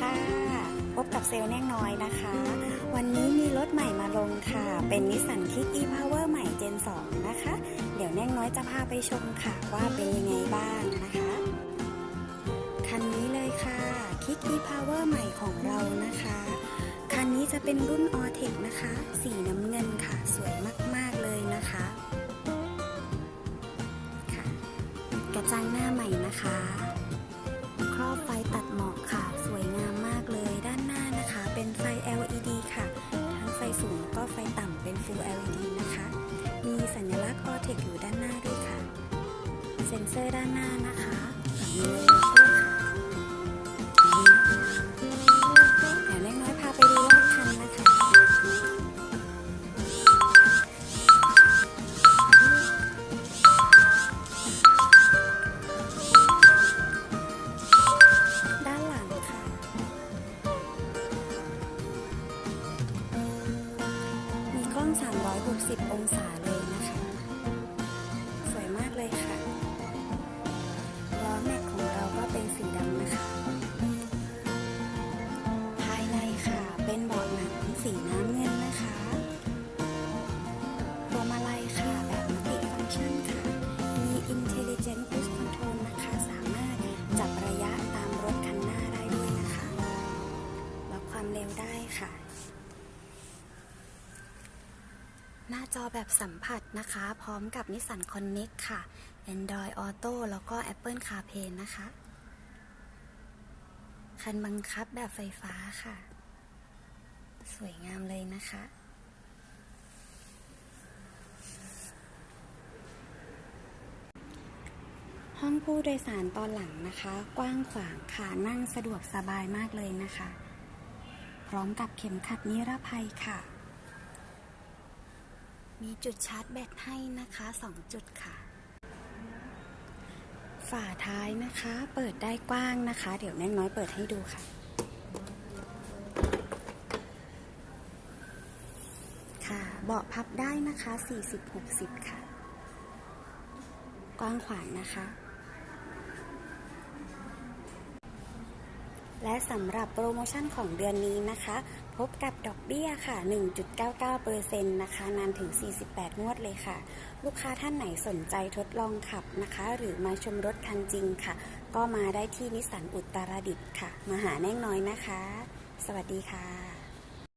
ค่ะ พบกับเซลล์แน่งน้อยนะคะ วันนี้มีรถใหม่มาลงค่ะ เป็นนิสสันคิก e-power ใหม่ Gen 2นะคะ เดี๋ยวแน่งน้อยจะพาไปชมค่ะ ว่าเป็นยังไงบ้างนะคะ คันนี้เลยค่ะคิก e-power ใหม่ของเรานะคะ คันนี้จะเป็นรุ่น o r t e c นะคะ สีน้ำเงินค่ะ สวยมากๆเลยนะคะค่ะกระจังหน้าใหม่นะคะ ครอบไฟตัดหมอกค่ะ t e c อยู่ด้านหน้าด้วยค่ะ เซ็นเซอร์ด้านหน้านะคะกับมีโลโก้ค่ะเดี๋ยวเล็กน้อยพาไปดูรอบคันนะคะด้านหลังค่ะมีกล้อง360 องศาเลย หน้าจอแบบสัมผัสนะคะ พร้อมกับ Nissan Connect ค่ะ Android Auto แล้วก็ Apple CarPlay นะคะ คันบังคับแบบไฟฟ้าค่ะ สวยงามเลยนะคะห้องผู้โดยสารตอนหลังนะคะ กว้างขวางค่ะนั่งสะดวกสบายมากเลยนะคะ พร้อมกับเข็มขัดนิรภัยค่ะ มีจุดชาร์จแบตให้นะคะ 2 จุดค่ะ ฝาท้ายนะคะ เปิดได้กว้างนะคะ เดี๋ยวแน่งน้อยเปิดให้ดูค่ะ ค่ะ เบาะพับได้นะคะ 40-60 ค่ะ กว้างขวางนะคะและสำหรับโปรโมชั่นของเดือนนี้นะคะ พบกับดอกเบี้ยค่ะ 1.99%นะคะนานถึง 48 งวดเลยค่ะ ลูกค้าท่านไหนสนใจทดลองขับนะคะ หรือมาชมรถคันจริงค่ะ ก็มาได้ที่นิสสันอุตรดิตถ์ค่ะ มาหาแน่งน้อยนะคะ สวัสดีค่ะ